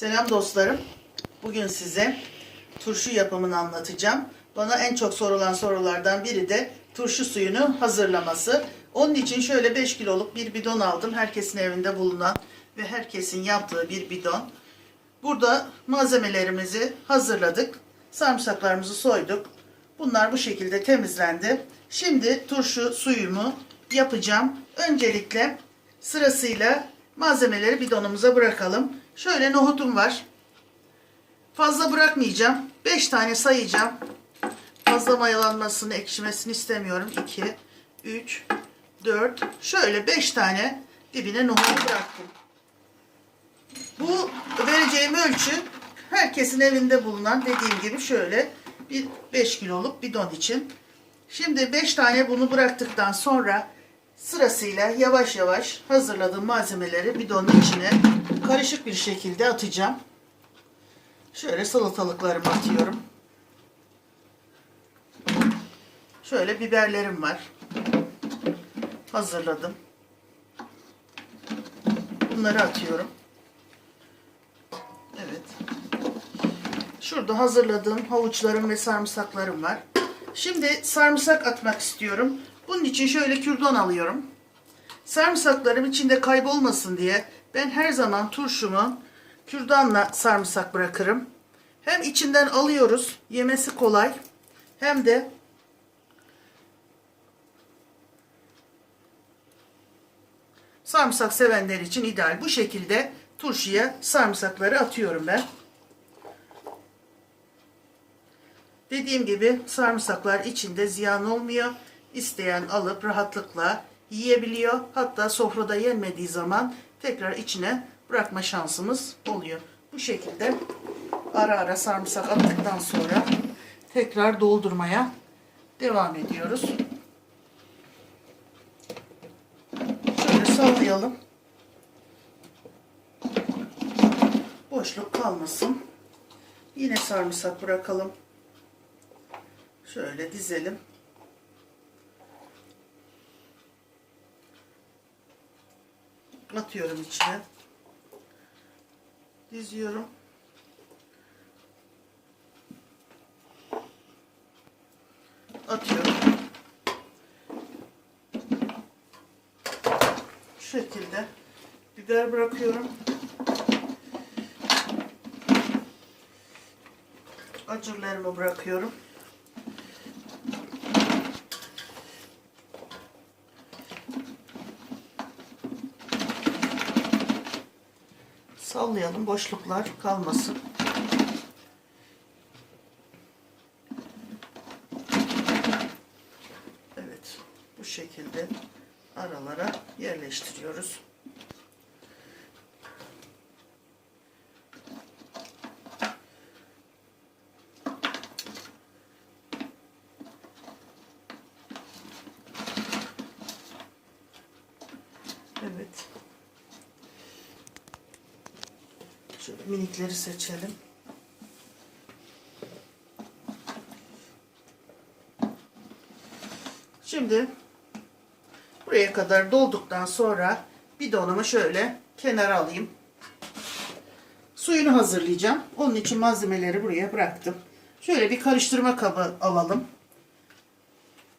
Selam dostlarım. Bugün size turşu yapımını anlatacağım. Bana en çok sorulan sorulardan biri de turşu suyunu hazırlaması. Onun için şöyle 5 kiloluk bir bidon aldım. Herkesin evinde bulunan ve herkesin yaptığı bir bidon. Burada malzemelerimizi hazırladık. Sarımsaklarımızı soyduk. Bunlar bu şekilde temizlendi. Şimdi turşu suyumu yapacağım. Öncelikle sırasıyla malzemeleri bidonumuza bırakalım. Şöyle nohutum var. Fazla bırakmayacağım. 5 tane sayacağım. Fazla mayalanmasını, ekşimesini istemiyorum. 2, 3, 4. Şöyle 5 tane dibine nohutu bıraktım. Bu vereceğim ölçü herkesin evinde bulunan dediğim gibi şöyle bir 5 kiloluk bidon için. Şimdi 5 tane bunu bıraktıktan sonra sırasıyla yavaş yavaş hazırladığım malzemeleri bidonun içine karışık bir şekilde atacağım. Şöyle salatalıklarımı atıyorum. Şöyle biberlerim var. Hazırladım. Bunları atıyorum. Evet. Şurada hazırladığım havuçlarım ve sarımsaklarım var. Şimdi sarımsak atmak istiyorum. Bunun için şöyle kürdan alıyorum. Sarımsaklarım içinde kaybolmasın diye ben her zaman turşumu kürdanla sarımsak bırakırım. Hem içinden alıyoruz, yemesi kolay. Hem de sarımsak sevenler için ideal. Bu şekilde turşuya sarımsakları atıyorum ben. Dediğim gibi sarımsaklar içinde ziyan olmuyor. İsteyen alıp rahatlıkla yiyebiliyor. Hatta sofrada yenmediği zaman tekrar içine bırakma şansımız oluyor. Bu şekilde ara ara sarımsak attıktan sonra tekrar doldurmaya devam ediyoruz. Şöyle sallayalım. Boşluk kalmasın. Yine sarımsak bırakalım. Şöyle dizelim. Atıyorum içine. Diziyorum. Atıyorum. Şu şekilde biber bırakıyorum. Acırlarımı bırakıyorum. Sallayalım boşluklar kalmasın. Evet bu şekilde aralara yerleştiriyoruz. Evet. Şöyle minikleri seçelim. Şimdi buraya kadar dolduktan sonra bidonumu şöyle kenara alayım. Suyunu hazırlayacağım. Onun için malzemeleri buraya bıraktım. Şöyle bir karıştırma kabı alalım.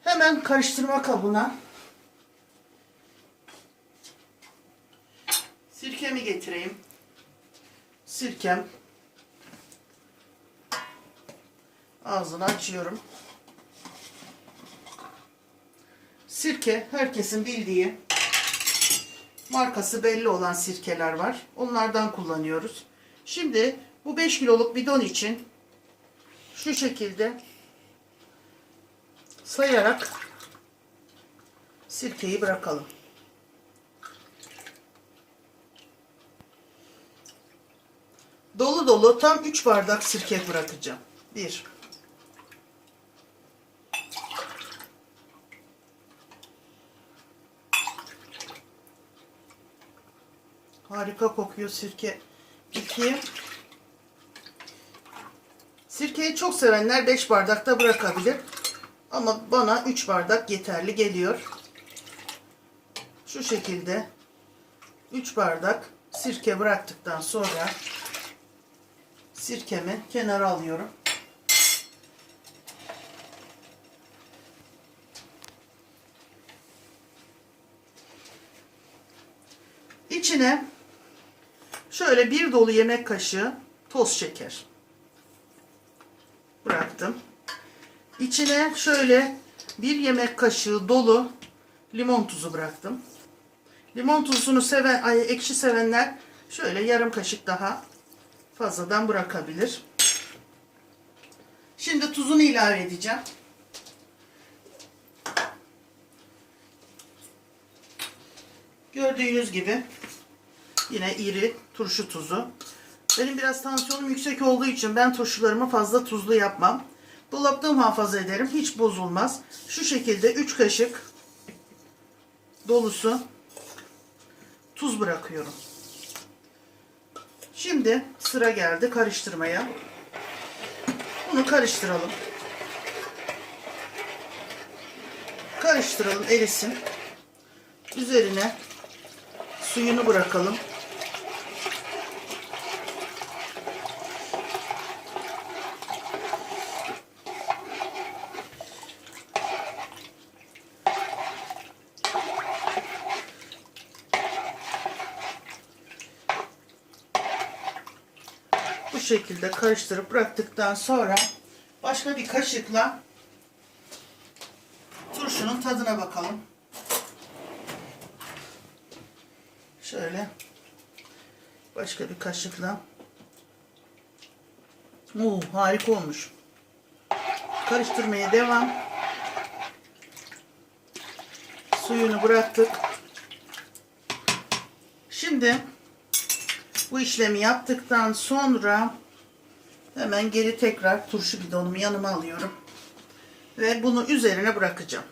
Hemen karıştırma kabına sirkemi getireyim sirkem ağzını açıyorum. Sirke herkesin bildiği markası belli olan sirkeler var. Onlardan kullanıyoruz. Şimdi bu 5 kiloluk bidon için şu şekilde sayarak sirkeyi bırakalım. Dolu dolu tam 3 bardak sirke bırakacağım. 1 Harika kokuyor sirke. 2 Sirkeyi çok sevenler 5 bardakta bırakabilir. Ama bana 3 bardak yeterli geliyor. Şu şekilde 3 bardak sirke bıraktıktan sonra sirkemi kenara alıyorum. İçine şöyle bir dolu yemek kaşığı toz şeker bıraktım. İçine şöyle bir yemek kaşığı dolu limon tuzu bıraktım. Limon tuzunu seven, ay, ekşi sevenler şöyle yarım kaşık daha fazladan bırakabilir. Şimdi tuzunu ilave edeceğim. Gördüğünüz gibi yine iri turşu tuzu. Benim biraz tansiyonum yüksek olduğu için ben turşularımı fazla tuzlu yapmam. Dolapta muhafaza ederim. Hiç bozulmaz. Şu şekilde 3 kaşık dolusu tuz bırakıyorum. Şimdi sıra geldi karıştırmaya. Bunu karıştıralım. Karıştıralım erisin. Üzerine suyunu bırakalım. Bu şekilde karıştırıp bıraktıktan sonra başka bir kaşıkla turşunun tadına bakalım. Şöyle başka bir kaşıkla. Oo, harika olmuş. Karıştırmaya devam. Suyunu bıraktık. Şimdi bu işlemi yaptıktan sonra hemen geri tekrar turşu bidonumu yanıma alıyorum. Ve bunu üzerine bırakacağım.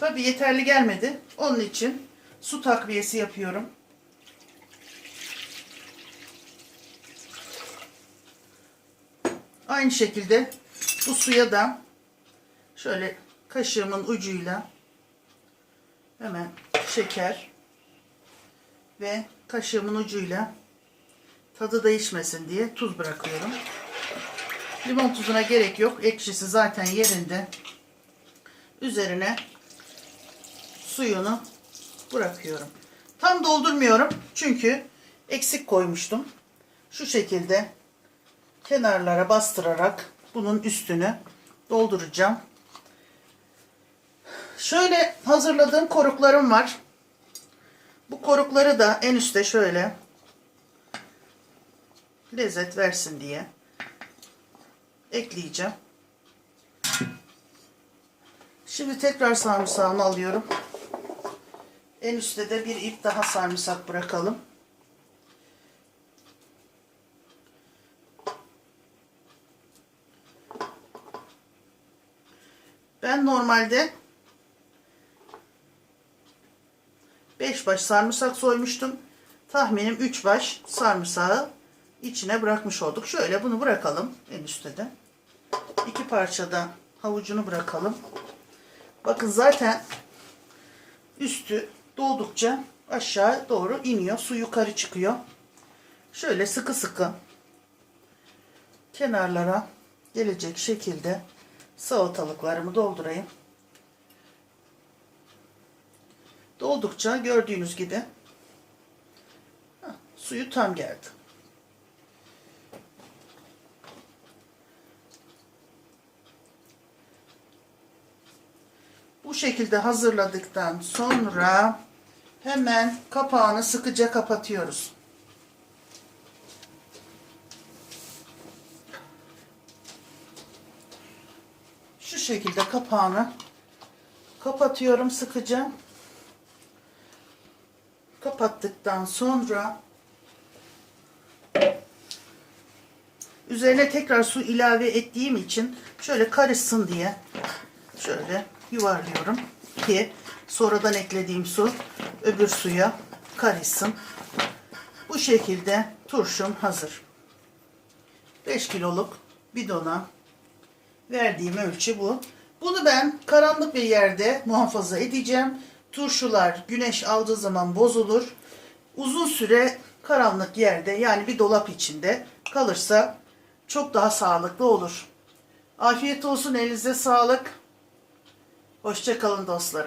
Tabii yeterli gelmedi. Onun için su takviyesi yapıyorum. Aynı şekilde bu suya da şöyle kaşığımın ucuyla hemen şeker ve kaşığımın ucuyla tadı değişmesin diye tuz bırakıyorum. Limon tuzuna gerek yok. Ekşisi zaten yerinde. Üzerine suyunu bırakıyorum. Tam doldurmuyorum çünkü eksik koymuştum. Şu şekilde kenarlara bastırarak bunun üstünü dolduracağım. Şöyle hazırladığım koruklarım var. Bu korukları da en üste şöyle lezzet versin diye ekleyeceğim. Şimdi tekrar sarımsağımı alıyorum. En üstte de bir ip daha sarımsak bırakalım. Ben normalde 5 baş sarımsak soymuştum. Tahminim 3 baş sarımsağı içine bırakmış olduk. Şöyle bunu bırakalım en üstte de. İki parçada havucunu bırakalım. Bakın zaten üstü doldukça aşağı doğru iniyor. Su yukarı çıkıyor. Şöyle sıkı sıkı kenarlara gelecek şekilde salatalıklarımı doldurayım. Doldukça gördüğünüz gibi suyu tam geldi. Bu şekilde hazırladıktan sonra hemen kapağını sıkıca kapatıyoruz. Şekilde kapağını kapatıyorum sıkıca. Kapattıktan sonra üzerine tekrar su ilave ettiğim için şöyle karışsın diye şöyle yuvarlıyorum ki sonradan eklediğim su öbür suya karışsın. Bu şekilde turşum hazır. 5 kiloluk bidona verdiğim ölçü bu. Bunu ben karanlık bir yerde muhafaza edeceğim. Turşular güneş aldığı zaman bozulur. Uzun süre karanlık yerde yani bir dolap içinde kalırsa çok daha sağlıklı olur. Afiyet olsun elinize sağlık. Hoşça kalın dostlarım.